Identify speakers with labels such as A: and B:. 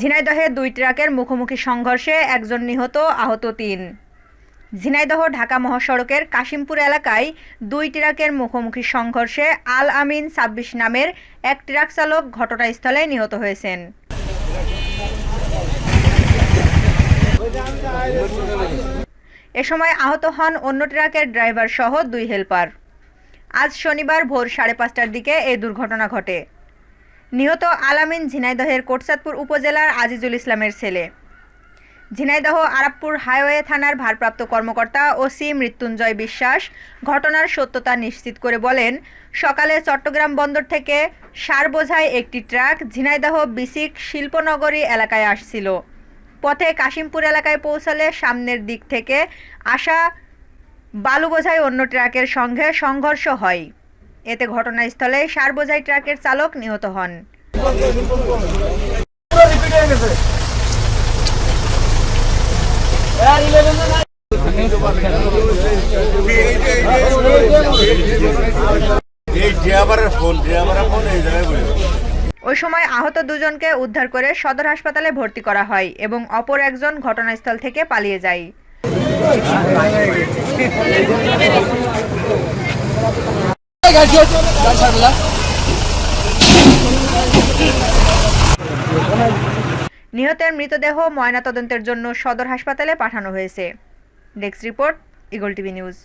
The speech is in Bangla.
A: ঝিনাইদহে দুই ট্রাকের মুখোমুখি সংঘর্ষে একজন নিহত, আহত তিন। ঝিনাইদহ ঢাকা মহাসড়কের কাশিমপুর এলাকায় দুই ট্রাকের মুখোমুখি সংঘর্ষে আল আমিন ছাব্বিশ নামের এক ট্রাক চালক ঘটনাস্থলে নিহত হয়েছেন। এ সময় আহত হন অন্য ট্রাকের ড্রাইভার সহ দুই হেলপার। আজ শনিবার ভোর সাড়ে পাঁচটার দিকে এই দুর্ঘটনা ঘটে। নিহত আলামিন ঝিনাইদহের কোটসাদপুর উপজেলার আজিজুল ইসলামের ছেলে। ঝিনাইদহ আরাপপুর হাইওয়ে থানার ভারপ্রাপ্ত কর্মকর্তা ওসি মৃত্যুঞ্জয় বিশ্বাস ঘটনার সত্যতা নিশ্চিত করে বলেন, সকালে চট্টগ্রাম বন্দর থেকে সার বোঝাই একটি ট্রাক ঝিনাইদহ বিসিক শিল্পনগরী এলাকায় আসছিল। পথে কাশিমপুর এলাকায় পৌঁছালে সামনের দিক থেকে আসা বালু বোঝাই অন্য ট্রাকের সঙ্গে সংঘর্ষ হয়। এতে ঘটনাস্থলে সার বোঝাই ট্রাকের চালক নিহত হন। ওই সময় আহত দুজনকে উদ্ধার করে সদর হাসপাতালে ভর্তি করা হয় এবং অপর একজন ঘটনাস্থল থেকে পালিয়ে যায়। নিহতের মৃতদেহ ময়নাতদন্তের জন্য সদর হাসপাতালে পাঠানো হয়েছে। Desk report Eagle TV news.